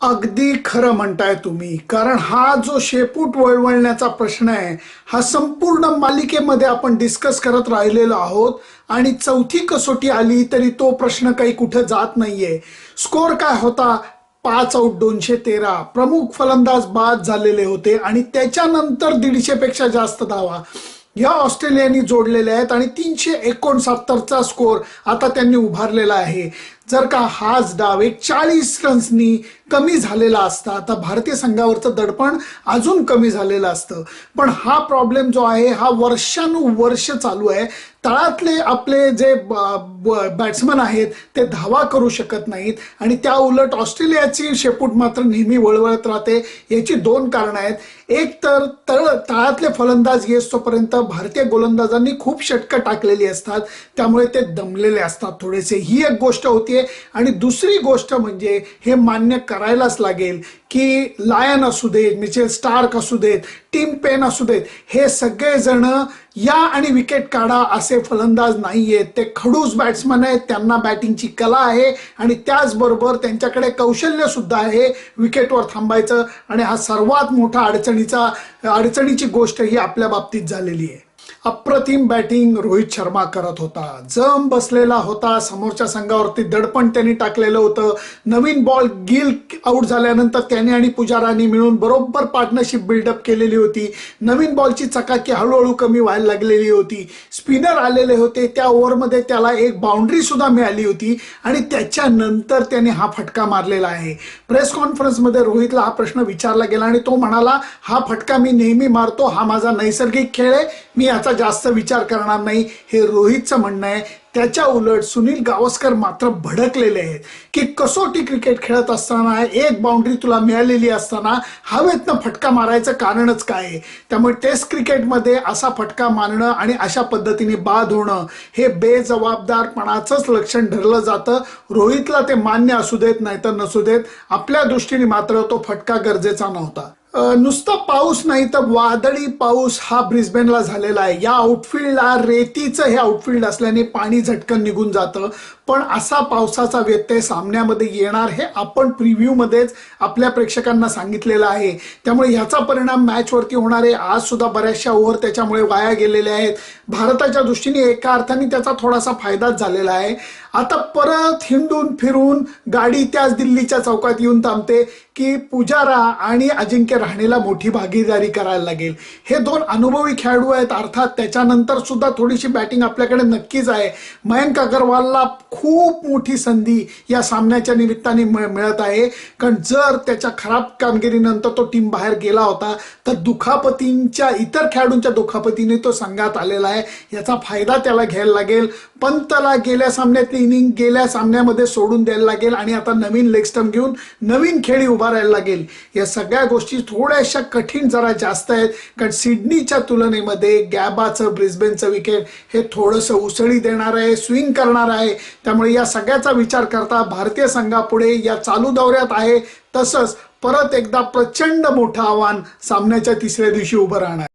अगदी खरं म्हणताय तुम्ही. कारण हा जो शेपूट वळवळण्याचा प्रश्न आहे हा संपूर्ण मालिकेमध्ये आपण डिस्कस करत राहिलेलो आहोत आणि चौथी कसोटी आली तरी तो प्रश्न काही कुठे जात नाहीये. स्कोअर काय होता? पाच आऊट दोनशे तेरा. प्रमुख फलंदाज बाद झालेले होते आणि त्याच्यानंतर दीडशे पेक्षा जास्त धावा. या ऑस्ट्रेलियानी जोडलेल्या आहेत आणि तीनशे एकोणसत्तरचा स्कोअर आता त्यांनी उभारलेला आहे. जर का हाच डाव एक चाळीस रन्सनी कमी झालेला असता आता भारतीय संघावरचं दडपण अजून कमी झालेलं असतं. पण हा प्रॉब्लेम जो आहे हा वर्षानुवर्ष चालू आहे. तळातले आपले जे बॅट्समन आहेत ते धावा करू शकत नाहीत. आणि त्या उलट ऑस्ट्रेलियाची शेपूट मात्र नेहमी वळवळत राहते. याची दोन कारणं आहेत. एक तर तळ तळातले फलंदाज येसतोपर्यंत भारतीय गोलंदाजांनी खूप षटकं टाकलेली असतात. त्यामुळे ते दमलेले असतात थोडेसे. ही एक गोष्ट होती आणि दुसरी गोष्ट म्हणजे हे मान्य करायलाच लागेल की लायन असू देत मिचेल स्टार्क असू देत टीम पेन असू देत हे सगळेजण या आणि विकेट काढा असे फलंदाज नाही आहेत ते खडूस बॅट्समन आहेत त्यांना बॅटिंगची कला आहे आणि त्याचबरोबर त्यांच्याकडे कौशल्य सुद्धा आहे विकेटवर थांबायचं. आणि हा सर्वात मोठा अडचणीचा अडचणीची गोष्ट ही आपल्या बाबतीत झालेली आहे. अप्रतिम बॅटिंग रोहित शर्मा करत होता. जम बसलेला होता. समोरच्या संघावरती दडपण त्यांनी टाकलेलं होतं. नवीन बॉल गिल आऊट झाल्यानंतर त्याने आणि पुजारांनी मिळून बरोबर पार्टनरशिप बिल्डअप केलेली होती. नवीन बॉलची चकाकी हळूहळू कमी व्हायला लागलेली होती. स्पिनर आलेले होते. त्या ओव्हरमध्ये त्याला एक बाउंड्री सुद्धा मिळाली होती आणि त्याच्यानंतर त्याने हा फटका मारलेला आहे. प्रेस कॉन्फरन्समध्ये रोहितला हा प्रश्न विचारला गेला आणि तो म्हणाला हा फटका मी नेहमी मारतो. हा माझा नैसर्गिक खेळ आहे. मी याचा जास्त विचार करणार नाही. हे रोहितचं म्हणणं आहे. त्याच्या उलट सुनील गावस्कर मात्र भडकलेले आहेत. की कसोटी क्रिकेट खेळत असताना एक बाउंड्री तुला मिळालेली असताना हवेतनं फटका मारायचं कारणच काय आहे? त्यामुळे टेस्ट क्रिकेटमध्ये असा फटका मारणं आणि अशा पद्धतीने बाद होणं हे बेजबाबदारपणाचंच लक्षण ठरलं जातं. रोहितला ते मान्य असू देत नाहीतर नसू देत. आपल्या दृष्टीने मात्र तो फटका गरजेचा नव्हता. नुसता पाऊस नाही तर वादळी पाऊस हा ब्रिस्बेनला झालेला आहे. या आउटफिल्डला रेतीचं हे आउटफिल्ड असल्याने पाणी झटकन निघून जातं. पण असा पावसाचा व्यत्यय सामन्यामध्ये येणार हे आपण प्रिव्ह्यूमध्येच आपल्या प्रेक्षकांना सांगितलेलं आहे. त्यामुळे ह्याचा परिणाम मॅचवरती होणार आहे. आज सुद्धा बऱ्याचशा ओव्हर त्याच्यामुळे वाया गेलेल्या आहेत. भारताच्या दृष्टीने एका अर्थाने त्याचा थोडासा फायदाच झालेला आहे. आता परत हिंडून फिरून गाडी त्याच दिल्लीच्या चौकात येऊन थांबते की पुजारा आणि अजिंक्य राहणेला मोठी भागीदारी करायला लागेल. हे दोन अनुभवी खेळाडू आहेत. अर्थात त्याच्यानंतर सुद्धा थोडीशी बॅटिंग आपल्याकडे नक्कीच आहे. मयंक अगरवालला खूप मोठी संधी या सामन्याच्या निमित्ताने मिळत आहे. कारण जर त्याच्या खराब कामगिरीनंतर तो टीम बाहेर गेला होता तर दुखापतींच्या इतर खेळाडूंच्या दुखापतीने तो संघात आलेला आहे. याचा फायदा त्याला घ्यायला लागेल. पंतला गेल्या सामन्यात इनिंग गेल्या सामन्यामध्ये सोडून द्यायला लागेल आणि आता नवीन लेग स्टम्प घेऊन नवीन खेळी उभारायला लागेल. या सगळ्या गोष्टी थोड्याशा कठीण जरा जास्त आहेत. कारण सिडनीच्या तुलनेमध्ये गॅबाचं ब्रिस्बेनचं विकेट हे थोडंसं उसळी देणार आहे स्विंग करणार आहे. त्यामुळे या सगळ्याचा विचार करता भारतीय संघापुढे या चालू दौऱ्यात आहे. तसंच परत एकदा प्रचंड मोठं आव्हान सामन्याच्या तिसऱ्या दिवशी उभं राहणार.